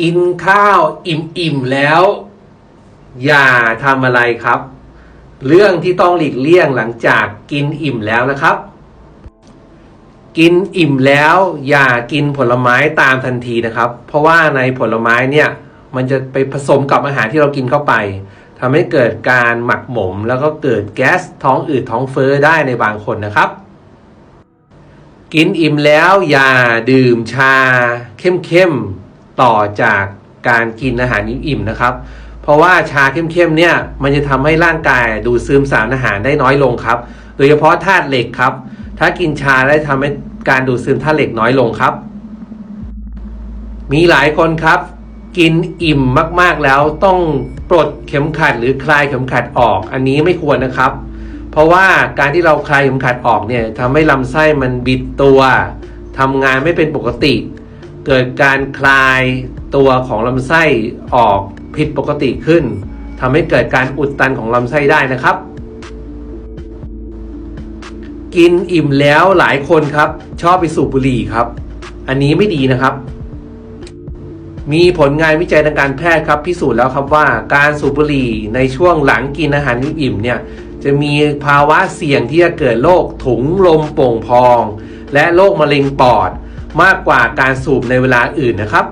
กินข้าวอิ่มๆแล้ว อย่าทำอะไรครับ เรื่องที่ต้องหลีกเลี่ยงหลังจากกินอิ่มแล้วนะครับ กินอิ่มแล้ว อย่ากินผลไม้ตามทันทีนะครับ เพราะว่าในผลไม้เนี่ยมันจะไปผสมกับอาหารที่เรากินเข้าไปทำให้เกิดการหมักหมม แล้วก็เกิดแก๊สท้องอืดท้องเฟ้อได้ในบางคนนะครับ กินอิ่มแล้วอย่าดื่มชาเข้มๆ ต่อจากการกินอาหารอิ่มๆนะครับ เพราะว่าชาเข้มๆเนี่ยมันจะทำให้ร่างกายดูดซึมสารอาหารได้น้อยลงครับ โดยเฉพาะธาตุเหล็กครับ ถ้ากินชาได้ทำให้การดูดซึมธาตุเหล็กน้อยลงครับ มีหลายคนครับ กินอิ่มมากๆแล้วต้องปลดเข็มขัดหรือคลายเข็มขัดออก อันนี้ไม่ควรนะครับ เพราะว่าการที่เราคลายเข็มขัดออกเนี่ยทำให้ลำไส้มันบิดตัวทำงานไม่เป็นปกติ เกิดการคลายตัวของลำไส้ออกผิดปกติขึ้นทำให้เกิดการอุดตันของลำไส้ได้นะครับ กินอิ่มแล้วหลายคนครับ ชอบไปสูบบุหรี่ครับ อันนี้ไม่ดีนะครับ มีผลงานวิจัยทางการแพทย์ครับพิสูจน์แล้วครับว่าการสูบบุหรี่ในช่วงหลังกินอาหารอิ่มเนี่ยจะมีภาวะเสี่ยงที่จะเกิดโรคถุงลมโป่งพอง และโรคมะเร็งปอด มากกว่าการสูบในเวลาอื่นนะครับ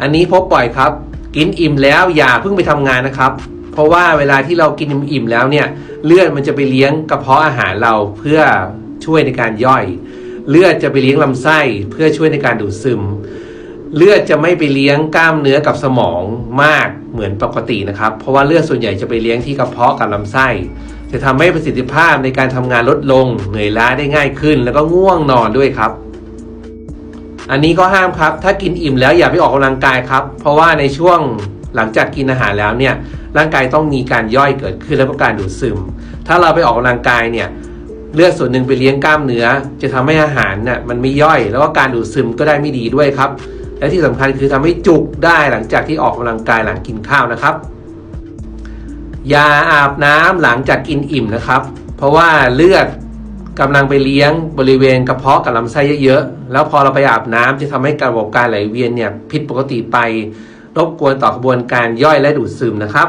อันนี้พบบ่อยครับ กินอิ่มแล้วอย่าเพิ่งไปทำงานนะครับ เพราะว่าเวลาที่เรากินอิ่มแล้วเนี่ยเลือดมันจะไปเลี้ยงกระเพาะอาหารเราเพื่อช่วยในการย่อย เลือดจะไปเลี้ยงลำไส้เพื่อช่วยในการดูดซึม เลือดจะไม่ไปเลี้ยงกล้ามเนื้อกับสมองมากเหมือนปกตินะครับ เพราะว่าเลือดส่วนใหญ่จะไปเลี้ยงที่กระเพาะกับลำไส้ จะทำให้ประสิทธิภาพในการทำงานลดลง เหนื่อยล้าได้ง่ายขึ้น แล้วก็ง่วงนอนด้วยครับ อันนี้ก็ห้ามครับ ถ้ากินอิ่มแล้วอย่าไปออกกำลังกายครับ เพราะว่าในช่วงหลังจากกินอาหารแล้วเนี่ยร่างกายต้องมีการย่อยเกิดขึ้นแล้วก็การดูดซึม ถ้าเราไปออกกำลังกายเนี่ยเลือดส่วนหนึ่งไปเลี้ยงกล้ามเนื้อ จะทำให้อาหารเนี่ยมันไม่ย่อย แล้วก็การดูดซึมก็ได้ไม่ดีด้วยครับ และที่สำคัญคือทำให้จุกได้หลังจากที่ออกกำลังกายหลังกินข้าวนะครับอย่าอาบน้ำหลังจากกินอิ่มนะครับ เพราะว่าเลือด กำลังไปเลี้ยงบริเวณกระเพาะกับลำไส้เยอะๆ แล้วพอเราไปอาบน้ำจะทำให้ระบบการไหลเวียนเนี่ยผิดปกติไป รบกวนต่อกระบวนการย่อยและดูดซึมนะครับ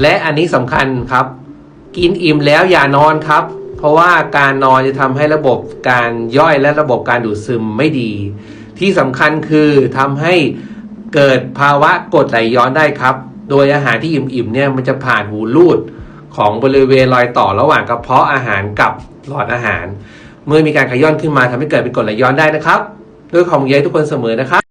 และอันนี้สำคัญครับ กินอิ่มแล้วอย่านอนครับ เพราะว่าการนอนจะทำให้ระบบการย่อยและระบบการดูดซึมไม่ดี ที่สำคัญคือทำให้เกิดภาวะกดไหลย้อนได้ครับ โดยอาหารที่อิ่มๆเนี่ยมันจะผ่านหูรูด ของบริเวณรอยต่อระหว่างกระเพาะอาหารกับหลอดอาหาร เมื่อมีการขย้อนขึ้นมาทำให้เกิดเป็นกรดไหลย้อนได้นะครับ ด้วยของใยทุกคนเสมอนะครับ